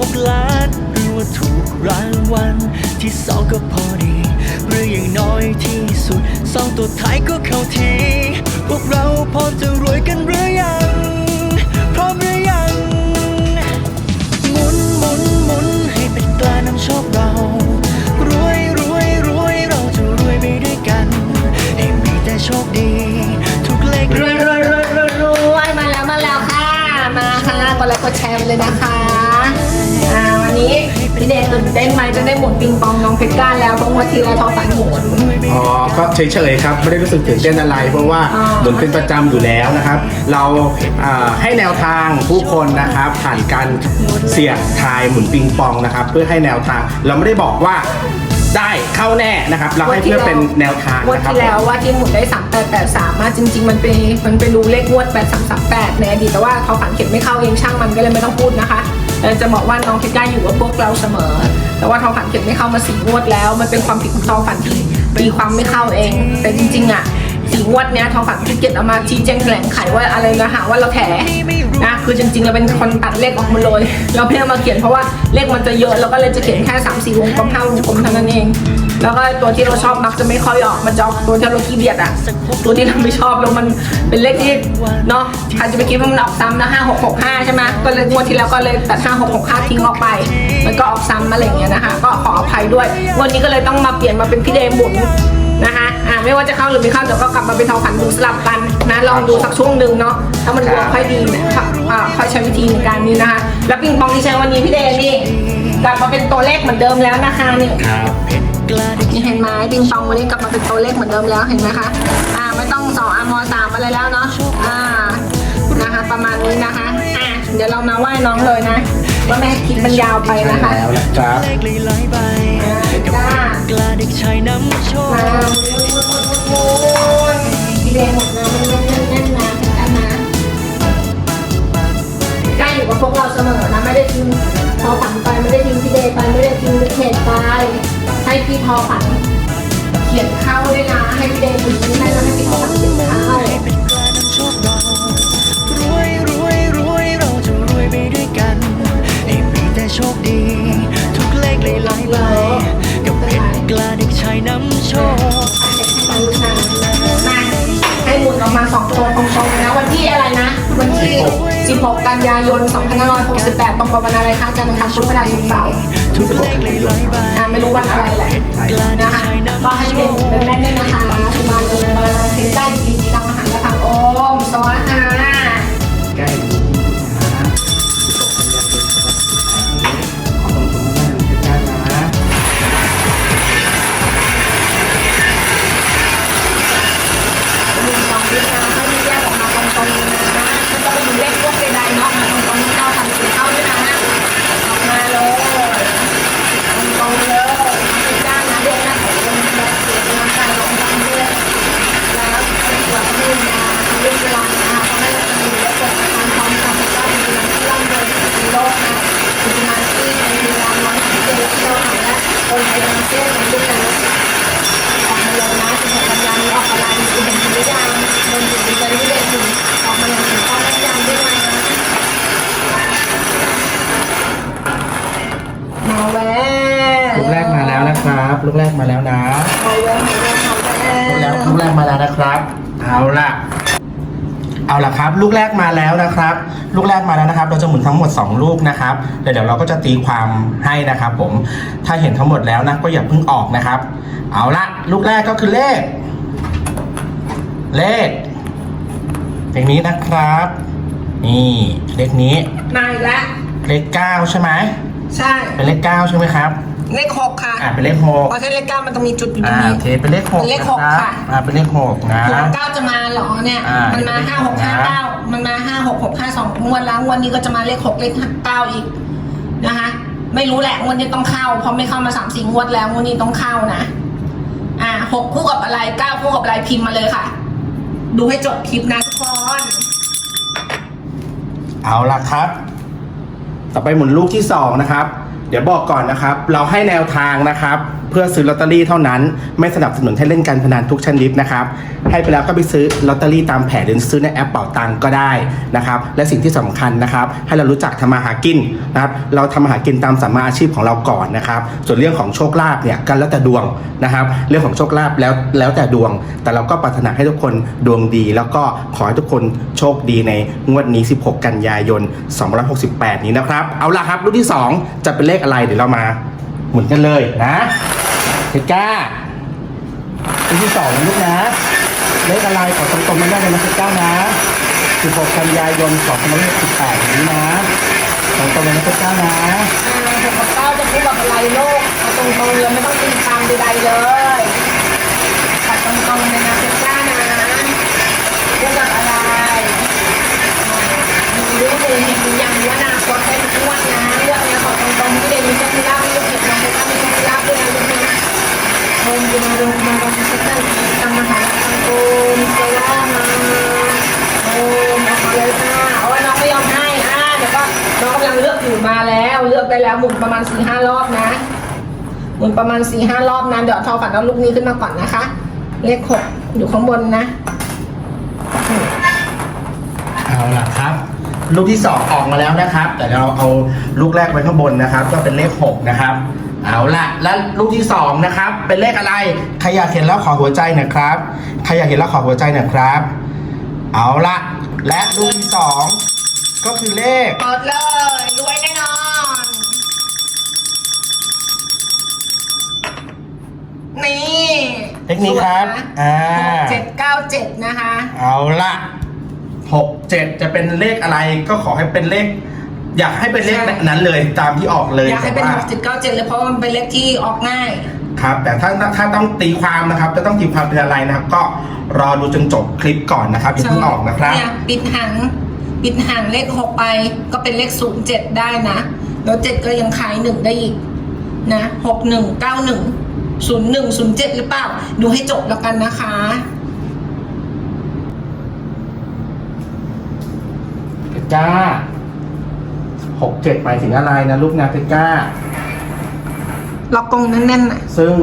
หกล้าน หรือว่าถูกรางวัลที่สองก็พอดี หรืออย่างน้อยที่สุดสองตัวท้ายก็เข้าทีพวกเราพร้อมจะรวยกันหรือยัง พร้อมหรือยัง หมุนหมุนหมุนให้เป็นกลานำโชคเรา รวยรวยรวยเราจะรวยไปด้วยกัน ให้มีแต่โชคดี ทุกเลข รวยรวยรวยรวยรวยมาแล้วมาแล้วค่ะ มาค่ะกดไลค์กดแชร์ไปเลยนะคะ นี้พี่เดชตื่นเต้นไหมจะได้หมุนปิงปองน้องเพชรก้าแล้วเพราะว่าทีละทอฝันหมุน อ๋อ ก็เฉยๆครับ ไม่ได้รู้สึกตื่นเต้นอะไร เพราะว่าอ๋อเหมือนเป็นประจำอยู่แล้วนะครับ เราอ่าให้แนวทางผู้คนนะครับ ผ่านการเสี่ยงทายหมุนปิงปองนะครับ เพื่อให้แนวทาง เราไม่ได้บอกว่าได้เข้าแน่นะครับ เราให้เพื่อเป็นแนวทางงวดนะครับ ที่แล้วว่าที่หมุนได้3 8 8 3มาจริง ๆ มันเป็นมันไปรู้เลขงวด8 3 3 8ในอดีตแต่ว่าเขาฝันเขียนไม่เข้าเองช่างมันก็เลยไม่ต้องพูดนะคะ จะบอกว่าน้องเพชรก้าอยู่กับพวกเราเสมอ แต่ว่าทองฝันเขียนไม่เข้ามาสี่งวดแล้ว มันเป็นความผิดของทองฝันที่ตีความไม่เข้าเอง แต่จริงๆอะสี่งวดเนี้ยทองฝันพิกเก็บเอามาชี้แจงแถลงไขว่าอะไรนะหาว่าเราแถนะคือจริงๆเราเป็นคนตัดเลขออกมาเลย เราไม่ได้เอมาเขียนเพราะว่าเลขมันจะเยอะเราก็เลยจะเขียนแค่สามสี่วงกลมห้าวงกลมเท่านั้นเอง แล้วก็ตัวที่เราชอบมักจะไม่ค่อยออกมันจะออกตัวที่เราขี้เบียดอะตัวที่เราไม่ชอบแล้วมันเป็นเลขที่เนาะใครจะไปคิดว่ามันออกซ้ำนะห้าหกหกห้าใช่ไหมก็เลยงวดที่แล้วก็เลยตัดห้าหกหกห้าทิ้งออกไป มันก็ออกซ้ำอะไรอย่างเงี้ยนะคะ ก็ขออภัยด้วยวันนี้ก็เลยต้องมาเปลี่ยนมาเป็นพี่เดย์หมุนนะคะอ่าไม่ว่าจะเข้าหรือไม่เข้าเดี๋ยวก็กลับมาเป็นทองขันดูสลับกันนะลองดูสักช่วงหนึ่งเนาะถ้ามันรวมค่อยดีเนี่ยค่ะอ่าค่อยใช้วิธีในการนี้นะคะ แล้วปิงปองที่ใช้วันนี้พี่เดนี่กลับมาเป็นตัวเลขเหมือนเดิมแล้วนะคะนี่ ครับกล้าได้นี่เห็นไหมปิงปองวันนี้กลับมาเป็นตัวเลขเหมือนเดิมแล้วเห็นไหมคะ อ่าไม่ต้องสองอมสามอะไรแล้วเนาะ อ่า นะคะ ประมาณนี้นะคะ อะเดี๋ยวเรามาไหว้น้องเลยนะว่าแม่ให้คลิปมันยาวไปนะคะแล้วนะครับเลขหลายๆใบกับเพชรกล้าเด็กชายน้ำโชคมาหมุนพี่เดย์หมดนะมันแน่นๆนะ อยู่กับพวกเราเสมอนะไม่ได้ทิ้งพอฝันไปไม่ได้ทิ้งพี่เดย์ไปไม่ได้ทิ้งเขตไปให้พี่พอฝันเขียนเข้าด้วยนะให้พี่เดย์ดูให้แล้วให้พี่พอฝันเขียนเข้า 2568ตรงกับวันอะไรคะจันทร์อังคารพุธพฤหัสศุกร์เสาร์ทุกเลขหลายๆใบอ่าไม่รู้วันอะไรแหละนะคะก็ให้เป็นคเป็นแม่ด้วยนะคะทุมานเลยมาเซ็นได้ดีๆทำอาหารนะคะ เอาล่ะครับ ลูกแรกมาแล้วนะครับ ลูกแรกมาแล้วนะครับ เราจะหมุนทั้งหมด 2 ลูกนะครับเดี๋ยวเดี๋ยวเราก็จะตีความให้นะครับผมถ้าเห็นทั้งหมดแล้วนะก็อย่าเพิ่งออกนะครับ เอาละลูกแรกก็คือเลข เลขเลขนี้นะครับ นี่เลขนี้มาอีกแล้วเลขเก้าใช่ไหมใช่เป็นเลขเก้าใช่ไหมครับ เลขหกค่ะอ่าเป็นเลขหกเพราะถ้าเลขเก้ามันต้องมีจุดอยู่ตรอ่างนี้ โอเคเป็นเลขหกเป็นเลขหกนรับค่ะ อ่าเป็นเลขหกนะ หกเก้าจะมาเหรอเนี่ย อ่ามัมันมาห้าหกห้าเก้ามันมาห้าหกหกห้าสองงวดแล้วงวดนี้ก็จะมาเลขหกเลขเก้าอีกนะคะ ไม่รู้แหละงวดนี้ต้องเข้าเพราะไม่เข้ามาสามสี่งวดแล้วงวดนี้ต้องเข้านะ อ่าหกคู่กับอะไรเก้าคู่กับอะไรพิมพ์มาเลยค่ะ ดูให้จบคลิปนะทุกคนเอาละครับ ต่อไปหมุนลูกที่สองนะครับ เดี๋ยวบอกก่อนนะครับ เราให้แนวทางนะครับ เพื่อซื้อลอตเตอรี่เท่านั้นไม่สนับสนุนให้เล่นการพนันทุกชนิดนะครับ ให้ไปแล้วก็ไปซื้อลอตเตอรี่ตามแผงหรือซื้อในแอปเป่าตังก็ได้นะครับ และสิ่งที่สำคัญนะครับ ให้เรารู้จักทำมาหากินนะครับเราทำมาหากินตามสัมมาอาชีพของเราก่อนนะครับ ส่วนเรื่องของโชคลาภเนี่ยกันแล้วแต่ดวงนะครับ เรื่องของโชคลาภแล้วแล้วแต่ดวง แต่เราก็ปรารถนาให้ทุกคนดวงดี แล้วก็ขอให้ทุกคนโชคดีในงวดนี้ 16 กันยายน 268 นี้นะครับ เอาล่ะครับรุ่นที่ 2 จะเป็นเลขอะไรเดี๋ยวเรามาหมุนกันเลยนะเพชรก้ารุ่นที่2นะลูกนะเลขอะไรขอตรงๆไม่ได้เลยนะเพชรก้านะ 16 กันยายน2568นี้นะตรงๆเลยนะเพชรก้านะหกเก้าจะพูดแบบอะไรโลกเอาตรงๆเลยไม่ต้องตีความใดๆเลยตัดตรงๆเลยนะเพชรจ้านะเรื่องกับอะไรมีเรื่องเลยมีอย่างว่านาคตเป็นงวดนะงวดเนี้ยขอตรงๆที่เดนมีโชคมีลาภมีลูกเห็บน้องเพชรจ้ามีโชคมีลาภด้วยนนะ มาแล้วเลือกได้แล้วหมุนประมาณสี่ห้ารอบนะ หมุนประมาณสี่ห้ารอบนะเดี๋ยวทอฝันเอาลูกนี้ขึ้นมาก่อนนะคะ เลขหกอยู่ข้างบนนะ เอาล่ะครับ ลูกที่ 2 ออกมาแล้วนะครับ แต่เราเอาลูกแรกไว้ข้างบนนะครับ ก็เป็นเลข 6 นะครับ เอาล่ะแล้วลูกที่ 2 นะครับ เป็นเลขอะไรใครอยากเห็นแล้วขอหัวใจหน่อยครับใครอยากเห็นแล้วขอหัวใจหน่อยครับ เอาล่ะและลูกที่ 2 ก็คือเลขเปิดเลยรวยแน่นอน นี่เลขนี้ครับสวยนะอ่าเจ็ดเก้าเจ็ดนะคะ เอาละ หกเจ็ดจะเป็นเลขอะไรก็ขอให้เป็นเลข อยากให้เป็นเลขนั้นเลยตามที่ออกเลยอยากให้เป็นแต่หว่ากเจ็ดเก้าเจ็ดเลยเพราะว่ามันเป็นเลขที่ออกง่ายครับแต่ถ้าถ้าต้องตีความนะครับจะต้องตีความเป็นอะไรนะครับ ก็รอดูจนจบคลิปก่อนนะครับอย่าเพิ่งออกนะครับเนี่ยปิดหางปิดหางเลขหกไปก็เป็นเลขศูนย์เจ็ดได้นะแล้วเจ็ดก็ยังขายหนึ่งได้อีกนะหกหนึ่งเก้าหนึ่งศูนย์หนึ่งศูนย์เจ็ดหรือเปล่า ดูให้จบแล้วกันนะคะ เพชรจ้าหกเจ็ดหมายถึงอะไรนะลูกนะเพชรจ้า ล็อกกรงแน่นๆน่ะซึ่ง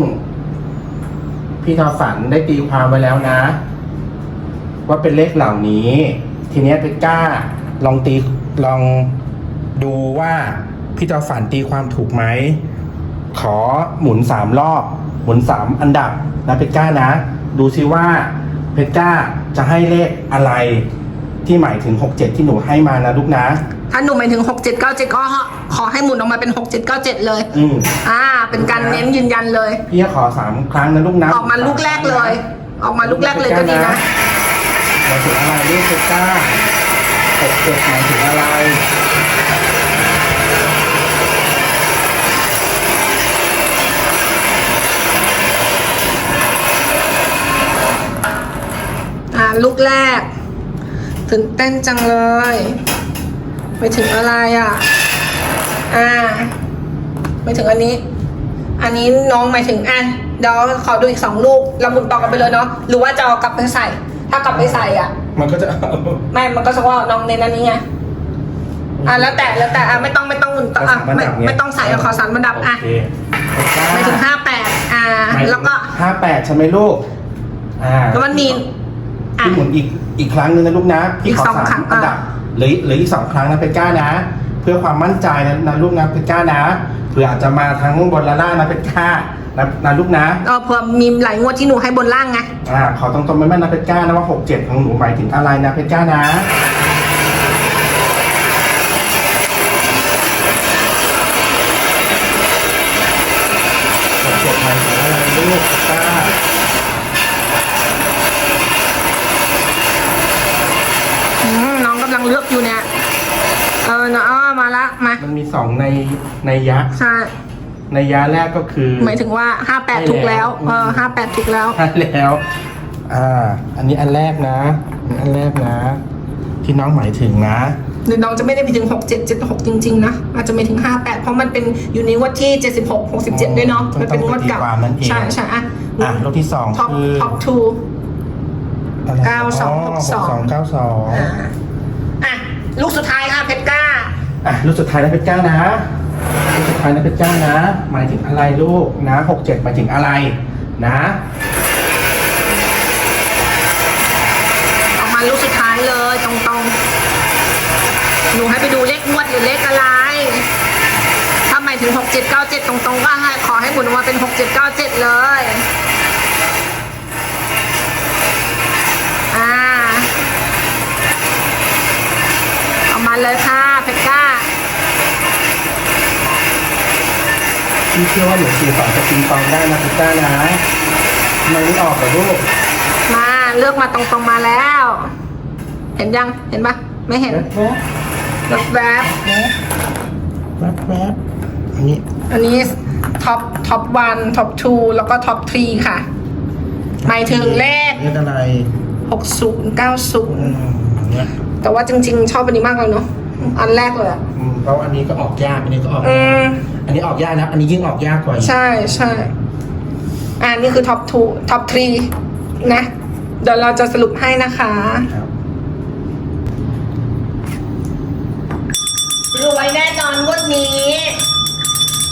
พี่ทอฝันได้ตีความไว้แล้วนะ ว่าเป็นเลขเหล่านี้ ทีเนี้ยเพชรจ้า ลองตีลองดูว่าพี่ทอฝันตีความถูกไหม ขอหมุนสามรอบ หมุนสามอันดับนะเพชรจ้านะ ดูซิว่าเพชรจ้าจะให้เลขอะไร ที่หมายถึงหกเจ็ดที่หนูให้มานะลูกนะ ถ้าหนูหมายถึงหกเจ็ดเก้าเจ็ดก็ขอให้หมุนออกมาเป็นหกเจ็ดเก้าเจ็ดเลย อืมอ่า เป็นการเน้นยืนยันเลย พี่จะขอสามครั้งนะลูกนะออกมาลูกแรกเลย ออกมาลูกแรกเลยก็ดีนะหมายถึงอะไรลูกเพชรจ้าหกเจ็ดหมายถึงอะไรอ่าลูกแรก ตื่นเต้นจังเลย ไปถึงอะไรอะ อ่า ไปถึงอันนี้ อันนี้น้องหมายถึงอะเดี๋ยวขอดูอีกสองลูกเราหมุนต่อกันไปเลยเนาะ หรือว่าจะเอากลับไปใส่ ถ้ากลับไปใส่อะ มันก็จะไม่ มันก็จะว่าน้องเน้นอันนี้ไง อะแล้วแต่แล้วแต่อะไม่ต้องไม่ต้องหมุนต่ออะไม่ไม่ต้องใส่เอาขอสารบันดับอะโอเคเพชรจ้าหมายถึงห้าแปดอ่าหมายถึงแล้วก็ห้าแปดใช่ไหมลูก อ่าแล้วมันมีอะ พี่หมุนอีกอีกครั้งหนึงนะลูกนะพี่อีกขอสองสามครั้งอันดับอะเหรือหรืออีกสองครั้งนะเพชรจ้านะ เพื่อความมั่นใจนะนะลูกนะเพชรจ้านะเผื่ออาจจะมาทั้งบนและล่างนะเพชรจ้านะนะลูกนะเออเผื่อมีหลายงวดที่หนูให้บนล่างไงอ่าขอตรงๆไม่แม่นนะเพชรจ้านะว่าหกเจ็ดของหนูหมายถึงอะไรนะเพชรจ้านะ มามันมีสองในในยะใช่ในยะแรกก็คือหมายถึงว่าห้าแปดถูกแล้วเออห้าแปดถูกแล้วใช่แล้ว อ่า อันนี้อันแรกนะ อันนี้อันแรกนะ ที่น้องหมายถึงนะหรือน้องจะไม่ได้ไปถึงหกเจ็ดเจ็ดหกจริง ๆ นะ อาจจะไม่ถึงห้าแปดเพราะมันเป็นอยู่ในงวดที่เจ็ดสิบหกหกสิบเจ็ดด้วยเนาะต้องมันเป็นงวดเก่าต้องตีความนั่นเองใช่ใช่อะอะลูกที่สองท็อปคือท็อปทูอะไรเก้าสองหกสองสองเก้าสองอะลูกสุดท้ายค่ะเพชรก้า อะลูกสุดท้ายแล้วเพชรจ้านะสุดท้ายนะเพชรจ้านะ หมายถึงอะไรลูกนะหกเจ็ดหมายถึงอะไรนะออกมาลูกสุดท้ายเลยตรงๆ หนูให้ไปดูเลขงวดหรือเลขอะไร ถ้าหมายถึง 6797 ตรงๆ ก็ให้ขอให้หมุนออกมาเป็น 6797 เลย อ่า เอามาเลยค่ะ พี่เชื่อว่าหนูสี่สองจะปิงปองได้นะเพชรจ้านะทำไมไม่ออกเหรอลูกมาเลือกมาตรงๆมาแล้ว เห็นยังเห็นปะไม่เห็นแว๊บแบบแว๊บแว๊บอันนี้อันนี้ท็อปท็อปวันท็อปทูแล้วก็ท็อปทรีค่ะ หมายถึงเลขเลขอะไร60อื90มเนี่ยแต่ว่าจริง ๆ ชอบอันนี้มากเลยเนาะอันแรกเลยอะเพราะอันนี้ก็ออกยากอันนี้ก็ออกอืม อันนี้ออกยากนะ อันนี้ยิ่งออกยากกว่าอีกใช่ใช่อันนี้คือท็อปทูท็อปทรีนะ เดี๋ยวเราจะสรุปให้นะคะ ครับ รวยแน่นอนงวดนี้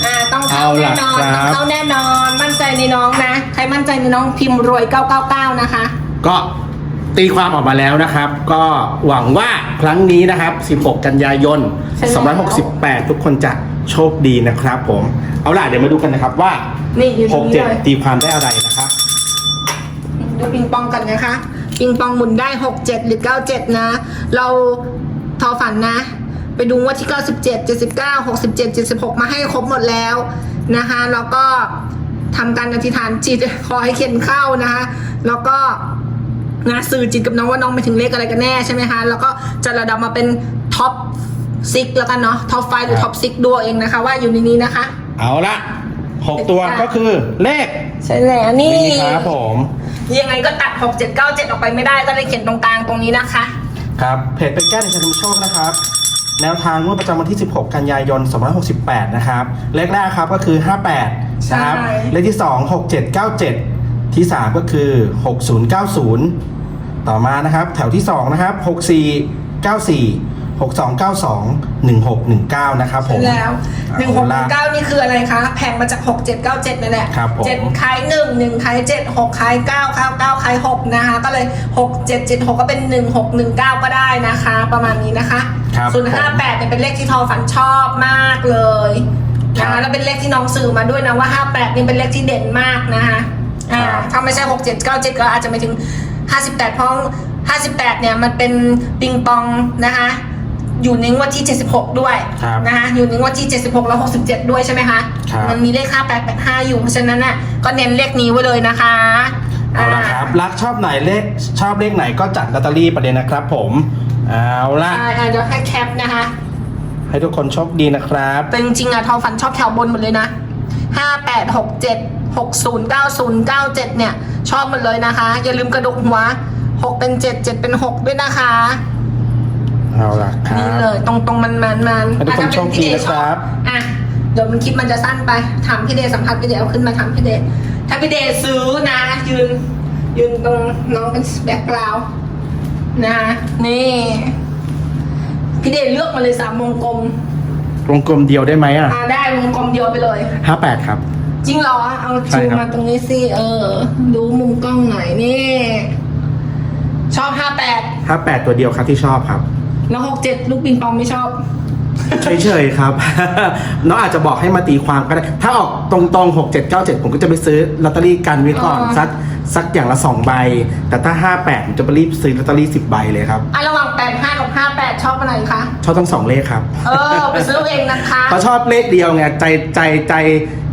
อ่าต้องเข้าเอาแน่ล่ะนอนครับต้องเข้าแน่นอน มั่นใจในน้องนะ ใครมั่นใจในน้องพิมพ์รวย 999 นะคะ ก็ตีความออกมาแล้วนะครับ ก็หวังว่าครั้งนี้นะครับ 16 กันยายน ใช่แล้ว2568 ทุกคนจะ โชคดีนะครับผม เอาล่ะเดี๋ยวมาดูกันนะครับว่านี่อยู่ตรงนี้เลย67ตีความได้อะไรนะครับ ดูปิงปองกันนะคะ ปิงปองหมุนได้67หรือ97นะ เราทอฝันนะ ไปดูงว่าที่97 79 67 76มาให้ครบหมดแล้วนะคะแล้วก็ทำการอธิษฐานจิตขอให้เขียนเข้านะคะแล้วก็ นะสื่อจิตกับน้องว่าน้องไปถึงเลขอะไรกันแน่ใช่ไหมคะ แล้วก็จะระดับมาเป็นท็อป ซิกแล้วกันเนาะท็อปไฟหรือท็อปซิกดูเอาเองนะคะ ว่าอยู่ในนี้นะคะ เอาละ6ตัวก็คือเลขใช่แล้วนี่นี่ครับผมยังไงก็ตัด6797ออกไปไม่ได้ก็เลยเขียนตรงกลางตรงนี้นะคะ ครับเพจเป็นแก้ในชัยธรรมโชคนะครับแนวทางงวดประจำวันที่ 16 กันยายน 2568 นะครับ เลขแรกครับก็คือ 58 นะครับใช่เลขที่ 2 6797 ที่ 3 ก็คือ 6090 ต่อมานะครับ แถวที่ 2 นะครับ 6494 6292 1619 นะครับผม แล้วหนึ่งหกหนึ่งเก้านี่คืออะไรคะ แพงมาจากหกเจ็ดเก้าเจ็ดนั่นแหละครับผมเจ็ดขายหนึ่งหนึ่งขายเจ็ดหกขายเก้าเก้าเก้าขายหกนะคะ ก็เลยหกเจ็ดเจ็ดหกก็เป็นหนึ่งหกหนึ่งเก้าก็ได้นะคะ ประมาณนี้นะคะครับส่วนห้าแปดเนี่ยเป็นเลขที่ทอฝันชอบมากเลยนะครัคะบแล้วเป็นเลขที่น้องสื่อมาด้วยนะว่าห้าแปดนี่เป็นเลขที่เด่นมากนะคะอ่าครับ ถ้าไม่ใช่หกเจ็ดเก้าเจ็ดก็อาจจะไม่ถึงห้าสิบแปดเพราะห้าสิบแปดเนี่ยมันเป็นปิงปองนะคะ อยู่ในงวดที่ 76 ด้วยครับนะคะอยู่ในงวดที่ 76 แล้ว 67 ด้วยใช่ไหมคะครับ มันมีเลข 5885 อยู่เพราะฉะนั้นน่ะก็เน้นเลขนี้ไว้เลยนะคะเอาละครับ รักชอบไหนเลขชอบเลขไหนก็จัดลอตเตอรี่ประเด็นนะครับ ผมเอาละอ่าอ่าเดี๋ยวให้แคปนะคะ ให้ทุกคนโชคดีนะครับ แต่จริงๆอะทอฟันชอบแถวบนหมดเลยนะ58 67 60 90 97เนี่ย ชอบหมดเลยนะคะ อย่าลืมกระดกหัว6เป็น7 7เป็น6ด้วยนะคะ เอาละครันี่บเลยตรงตรงมันมันมันให้ทุกคนโชคดีนะครับ อะเดี๋ยวมันคลิปมันจะสั้นไปถามพี่เดชสัมภาษณ์พี่เดชเอาขึ้นมาถามพี่เดชถ้าพี่เดชซื้อนะ ยืน ยืนตรงน้องเป็นแบ็คกราวด์นะนี่พี่เดชเลือกมาเลยสามวงกลมวงกลมเดียวได้ไหมอะอ่าได้วงกลมเดียวไปเลย ห้าแปดครับ จริงเหรอ เอาใช่จูครับ มาตรงนี้สิ เออ ดูมุมกล้องหน่อยนี่ ชอบห้าแปดห้าแปดตัวเดียวครับที่ชอบครับ แล้วหกเจ็ดลูกปิงปองไม่ชอบ เฉยๆครับ น้องอาจจะบอกให้มาตีความก็ได้ ถ้าออกตรงๆหกเจ็ดเก้าเจ็ดผมก็จะไปซื้อลอตเตอรี่กันไว้ก่อนอ๋อ สักสักอย่างละสองใบ แต่ถ้าห้าแปดผมจะไปรีบซื้อลอตเตอรี่สิบใบเลยครับอะระหว่างแปดห้ากับห้าแปดชอบอะไรคะ ชอบทั้งสองเลขครับเออ ไปซื้อเองนะคะ เขาชอบเลขเดียวไงใจใจใจ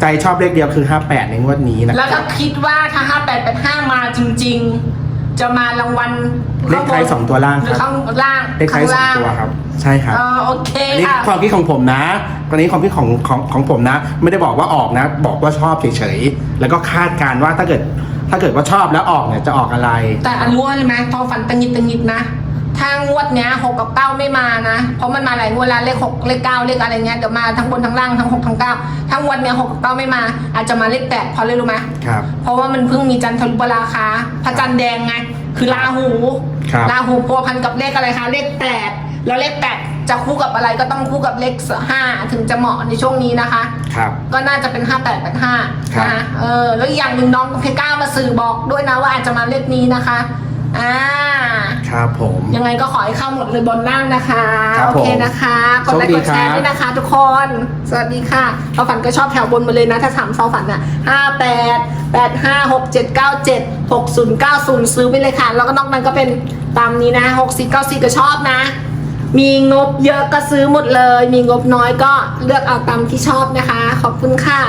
ใจชอบเลขเดียวคือห้าแปดในงวดนี้นะแล้วถ้าคิดว่าถ้าห้าแปดแปดห้ามาจริงๆ จะมารางวัลเลขท้ายสองตัวล่างหครือรับข้างล่างเลขท้ายสองข้างล่างตัวครับ ใช่ครับ เออโอเคอันนี้ค่ะ ความคิดของผมนะกรณีความคิดของของของผมนะ ไม่ได้บอกว่าออกนะ บอกว่าชอบเฉยๆ แล้วก็คาดการณ์ว่าถ้าเกิด ถ้าเกิดว่าชอบแล้วออกเนี่ยจะออกอะไร แต่อันรู้เลยไหมทอฝันตังหิดตังหิดนะ ถ้างวดเนี้ยหกกับเก้าไม่มานะ เพราะมันมาหลายงวดแล้วเลขหกเลขเก้าเลขอะไรเงี้ยเดี๋ยวมาทั้งบนทั้งล่างทั้งหกทั้งเก้าถ้างวดเนี้ยหกกับเก้าไม่มา อาจจะมาเลขแปดเพราะอะไรรู้ไหมครับ เพราะว่ามันเพิ่งมีจันทรุปราคาพระจันทร์แดงไงคือราหูครับ ราหูพัวพันกับเลขอะไรคะเลขแปดแล้วเลขแปดจะคู่กับอะไรก็ต้องคู่กับเลขห้าถึงจะเหมาะในช่วงนี้นะคะ ครับ ก็น่าจะเป็นห้าแปดแปดห้าครับ นะคะเออแล้วอีกอย่างหนึ่งน้องเพก้ามาสื่อบอกด้วยนะว่าอาจจะมาเลขนี้นะคะ อ่า ครับผม ยังไงก็ขอให้เข้าหมดเลยบนล่างนะคะ ครับโอเคผมนะคะกดไลค์โชคดีกดแชร์ครับ ด้วยนะคะ ทุกคน สวัสดีค่ะเราฝันก็ชอบแถวบนมาเลยนะ ถ้าถามเซาฝันอะห้าแปดแปดห้าหกเจ็ดเก้าเจ็ดหกศูนย์เก้าศูนย์ซื้อไปเลยค่ะ แล้วก็นอกนั้นก็เป็นตามนี้นะหกสี่เก้าสี่ก็ชอบนะ มีงบเยอะก็ซื้อหมดเลย มีงบน้อยก็เลือกเอาตามที่ชอบนะคะ ขอบคุณค่ะ